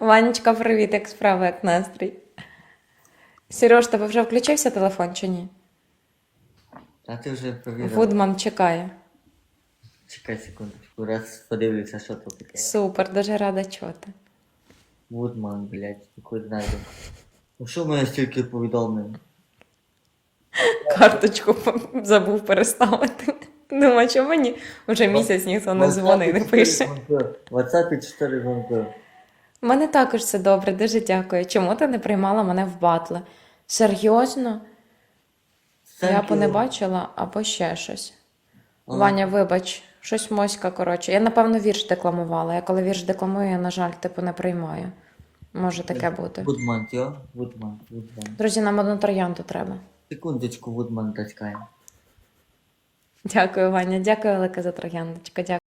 Ванечка, привіт, як справа, як настрій. Сереж, тебе вже включився телефон чи ні? А ти вже провірив. Вудман чекає. Чекай секундочку, раз подивлюся, що тут таке. Супер, дуже рада чути. Вудман, блядь, такий знайду. Ну що в мене стільки повідомлень? Карточку забув переставити. Думаю, що мені вже місяць ніхто не дзвонить, не пише. WhatsApp 4 дзвонки. Мене також все добре, дуже дякую. Чому ти не приймала мене в батли? Серйозно? Я Thank або не бачила, або ще щось. Ага. Ваня, вибач, щось моська, коротше. Я, напевно, вірш декламувала. Я коли вірш декламую, я, на жаль, типу, не приймаю. Може таке бути. Вудман, тьо? Вудман, Вудман. Друзі, нам одну троянду треба. Секундочку, Вудман таскає. Дякую, Ваня. Дякую велике за трояндочку. Дякую.